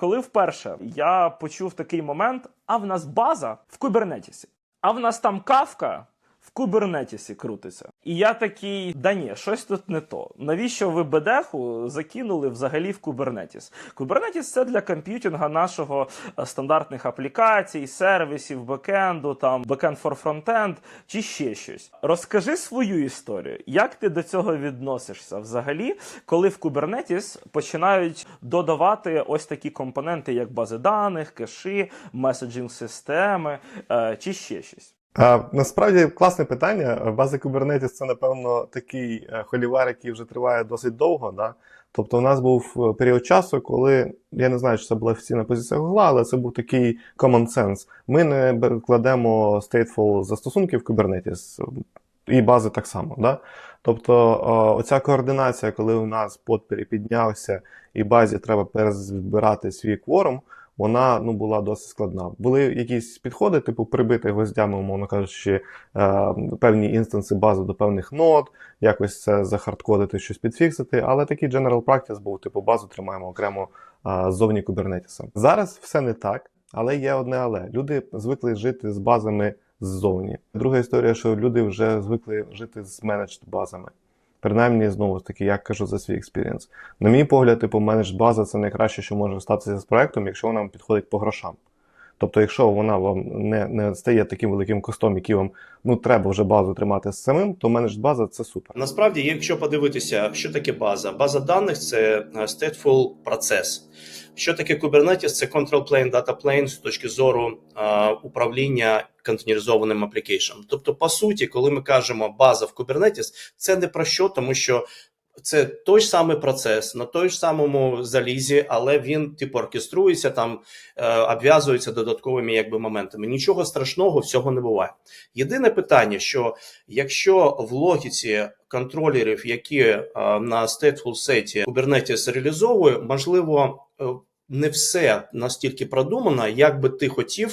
коли вперше я почув такий момент, а в нас база в кубернетісі, а в нас там кавка. В кубернетісі крутиться. І я такий, да ні, щось тут не то. Навіщо ви бедеху закинули взагалі в кубернетіс? Кубернетіс це для комп'ютінга нашого е, стандартних аплікацій, сервісів, бекенду, там бекенд for фронтенд чи ще щось. Розкажи свою історію. Як ти до цього відносишся взагалі, коли в Kubernetes починають додавати ось такі компоненти, як бази даних, кеші, меседжинг системи е, чи ще щось? А, насправді класне питання. База Kubernetes це, напевно, такий е, холівар, який вже триває досить довго. Да? Тобто, у нас був е, період часу, коли я не знаю, чи це була офіційна позиція Google, але це був такий common sense. Ми не кладемо stateful застосунки в Kubernetes, і бази так само. Да? Тобто, оця координація, коли у нас под перепіднявся і базі треба перезбирати свій кворум, вона ну, була досить складна. Були якісь підходи, типу прибити гвоздями, умовно кажучи, е, певні інстанси бази до певних нод, якось це захардкодити, щось підфіксити, але такий general practice був, типу, базу тримаємо окремо е, ззовні Kubernetes. Зараз все не так, але є одне але. Люди звикли жити з базами ззовні. Друга історія, що люди вже звикли жити з менеджд базами. Принаймні, знову ж таки, я кажу за свій експірієнс. На мій погляд, типу, менедж база це найкраще, що може статися з проектом, якщо вона підходить по грошам. Тобто, якщо вона вам не, не стає таким великим костом, який вам ну, треба вже базу тримати з самим, то менедж база це супер. Насправді, якщо подивитися, що таке база, база даних це е, stateful процес. Що таке Kubernetes? Це control plane, data plane з точки зору е, управління контейнеризованим аплікейшном. Тобто, по суті, коли ми кажемо база в Kubernetes, це не про що, тому що це той ж самий процес на той ж самому залізі, але він типу оркеструється там, е, обв'язується додатковими якби моментами. Нічого страшного всього не буває. Єдине питання, що якщо в логіці контролерів, які е, на stateful сеті Kubernetes реалізовує, можливо, е, не все настільки продумано, як би ти хотів